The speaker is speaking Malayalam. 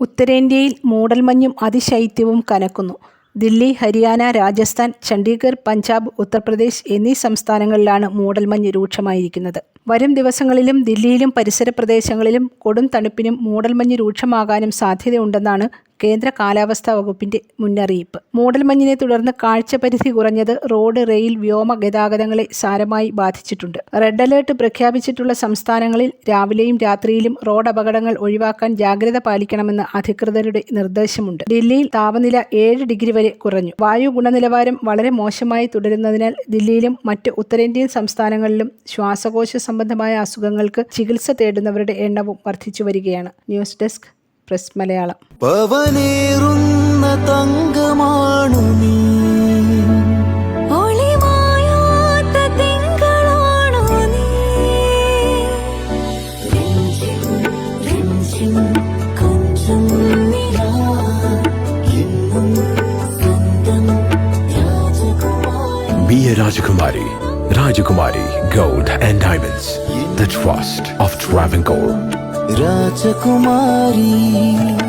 ഉത്തരേന്ത്യയിൽ മൂടൽമഞ്ഞും അതിശൈത്യവും കനക്കുന്നു. ദില്ലി, ഹരിയാന, രാജസ്ഥാൻ, ചണ്ഡീഗഡ്, പഞ്ചാബ്, ഉത്തർപ്രദേശ് എന്നീ സംസ്ഥാനങ്ങളിലാണ് മൂടൽമഞ്ഞ് രൂക്ഷമായിരിക്കുന്നത്. വരും ദിവസങ്ങളിലും ദില്ലിയിലും പരിസര പ്രദേശങ്ങളിലും കൊടും തണുപ്പിനും മൂടൽമഞ്ഞ് രൂക്ഷമാകാനും സാധ്യതയുണ്ടെന്നാണ് കേന്ദ്ര കാലാവസ്ഥാ വകുപ്പിന്റെ മുന്നറിയിപ്പ്. മൂടൽമഞ്ഞിനെ തുടർന്ന് കാഴ്ചപരിധി കുറഞ്ഞത് റോഡ്, റെയിൽ, വ്യോമ ഗതാഗതങ്ങളെ സാരമായി ബാധിച്ചിട്ടുണ്ട്. റെഡ് അലേർട്ട് പ്രഖ്യാപിച്ചിട്ടുള്ള സംസ്ഥാനങ്ങളിൽ രാവിലെയും രാത്രിയിലും റോഡ് അപകടങ്ങൾ ഒഴിവാക്കാൻ ജാഗ്രത പാലിക്കണമെന്ന് അധികൃതരുടെ നിർദ്ദേശമുണ്ട്. ദില്ലിയിൽ താപനില ഏഴ് ഡിഗ്രി വരെ കുറഞ്ഞു. വായു ഗുണനിലവാരം വളരെ മോശമായി തുടരുന്നതിനാൽ ദില്ലിയിലും മറ്റ് ഉത്തരേന്ത്യൻ സംസ്ഥാനങ്ങളിലും ശ്വാസകോശ സംബന്ധമായ അസുഖങ്ങൾക്ക് ചികിത്സ തേടുന്നവരുടെ എണ്ണവും വർദ്ധിച്ചു വരികയാണ് ന്യൂസ് ഡെസ്ക് പ്രസ് മലയാളം പവനേറുന്ന തങ്കമാണു നീ Be a Rajakumari. Rajakumari Gold and Diamonds. The trust of Travancore. Rajkumari.